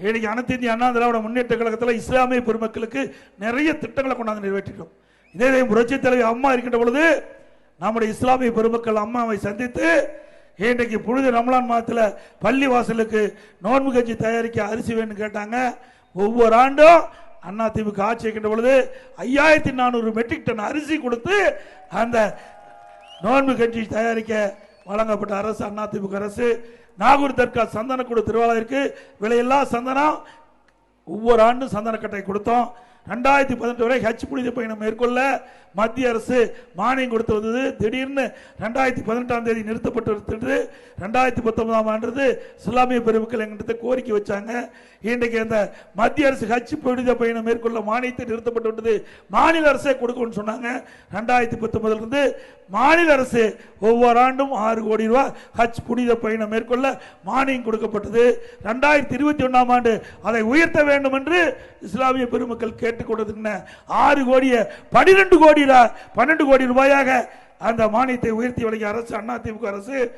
இன்னைக்கு அனைத்து இந்திய அண்ணா திராவிட முன்னேற்ற கழகத்தில் இஸ்லாமிய பெருமக்களுக்கு நிறைய திட்டங்களை கொண்டாந்து நிறைவேற்றிட்டோம் இதே புரட்சி தலைவி அம்மா இருக்கின்ற பொழுது நம்முடைய இஸ்லாமிய பெருமக்கள் அம்மாவை சந்தித்து இன்றைக்கு புனித ரமலான் மாதத்தில் பள்ளி வாசலுக்கு நோன்பு கஞ்சி தயாரிக்க அரிசி வேணும்னு கேட்டாங்க. ஒவ்வொரு ஆண்டும் அண்ணா திமுக ஆட்சி இருக்கின்ற பொழுது ஐயாயிரத்தி நானூறு மெட்ரிக் டன் அரிசி கொடுத்து அந்த நோன்பு கஞ்சி தயாரிக்க வழங்கப்பட்ட அரசு அதிமுக அரசு நாகூர் தர்கா சந்தனக்கூடு திருவாளருக்கு விலையில்லா சந்தனம் ஒவ்வொரு ஆண்டும் சந்தனக்கட்டை கொடுத்தோம். ரெண்டாயிரத்தி பதினெட்டு வரை ஹஜ் புனித பயணம் மேற்கொள்ள மத்திய அரசு மானியம் கொடுத்து வந்தது. திடீர்னு ரெண்டாயிரத்தி பதினெட்டாம் தேதி நிறுத்தப்பட்டு ரெண்டாயிரத்தி பத்தொன்பதாம் ஆண்டு இஸ்லாமிய பெருமக்கள் எங்கிட்ட கோரிக்கை வச்சாங்க. இன்றைக்கு அந்த மத்திய அரசு ஹஜ் புனித பயணம் மேற்கொள்ள மானியத்தை நிறுத்தப்பட்டு விட்டது மாநில அரசே கொடுக்கும்னு சொன்னாங்க. ரெண்டாயிரத்தி பத்தொன்பதுலேருந்து மாநில அரசு ஒவ்வொரு ஆண்டும் ஆறு கோடி ரூபாய் ஹஜ் புனித பயணம் மேற்கொள்ள மானியம் கொடுக்கப்பட்டது. ரெண்டாயிரத்தி இருபத்தி ஒன்றாம் ஆண்டு அதை உயர்த்த வேண்டும் என்று இஸ்லாமிய பெருமக்கள் கேட்டுக்கொண்டதுன்னு ஆறு கோடியை பனிரெண்டு கோடி கோடி பன்னெண்டு கோடி ரூபாயாக அந்த மானியத்தை உயர்த்தி வழங்கிய அரசு அதிமுக அரசு